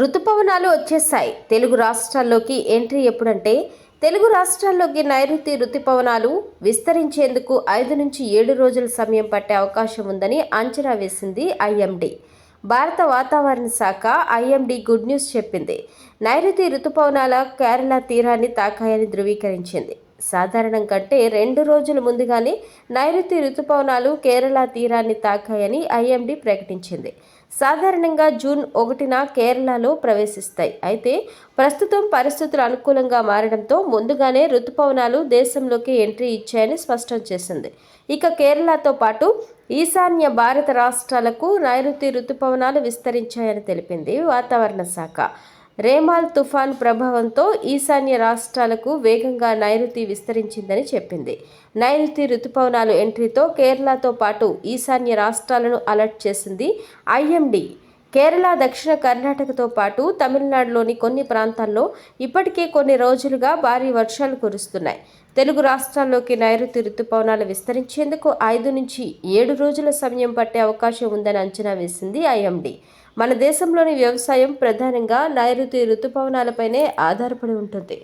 ఋతుపవనాలు వచ్చేసాయి తెలుగు రాష్ట్రాల్లోకి ఎంట్రీ ఎప్పుడంటే తెలుగు రాష్ట్రాల్లోకి నైరుతి ఋతుపవనాలు విస్తరించేందుకు ఐదు నుంచి ఏడు రోజుల సమయం పట్టే అవకాశం ఉందని అంచనా వేసింది ఐఎండీ. భారత వాతావరణ శాఖ ఐఎండీ గుడ్ న్యూస్ చెప్పింది. నైరుతి ఋతుపవనాల కేరళ తీరాన్ని తాకాయని ధృవీకరించింది. సాధారణం కంటే రెండు రోజుల ముందుగానే నైరుతి రుతుపవనాలు కేరళ తీరాన్ని తాకాయని ఐఎండీ ప్రకటించింది. సాధారణంగా జూన్ ఒకటిన కేరళలో ప్రవేశిస్తాయి. అయితే ప్రస్తుతం పరిస్థితులు అనుకూలంగా మారడంతో ముందుగానే రుతుపవనాలు దేశంలోకి ఎంట్రీ ఇచ్చాయని స్పష్టం చేసింది. ఇక కేరళతో పాటు ఈశాన్య భారత రాష్ట్రాలకు నైరుతి రుతుపవనాలు విస్తరించాయని తెలిపింది వాతావరణ శాఖ. రేమాల్ తుఫాన్ ప్రభావంతో ఈశాన్య రాష్ట్రాలకు వేగంగా నైరుతి విస్తరించిందని చెప్పింది. నైరుతి రుతుపవనాలు ఎంట్రీతో కేరళతో పాటు ఈశాన్య రాష్ట్రాలను అలర్ట్ చేసింది ఐఎండీ. కేరళ దక్షిణ కర్ణాటకతో పాటు తమిళనాడులోని కొన్ని ప్రాంతాల్లో ఇప్పటికే కొన్ని రోజులుగా భారీ వర్షాలు కురుస్తున్నాయి. తెలుగు రాష్ట్రాల్లోకి నైరుతి ఋతుపవనాలు విస్తరించేందుకు ఐదు నుంచి ఏడు రోజుల సమయం పట్టే అవకాశం ఉందని అంచనా వేసింది ఐఎండీ. మన దేశంలోని వ్యవసాయం ప్రధానంగా నైరుతి ఋతుపవనాలపైనే ఆధారపడి ఉంటుంది.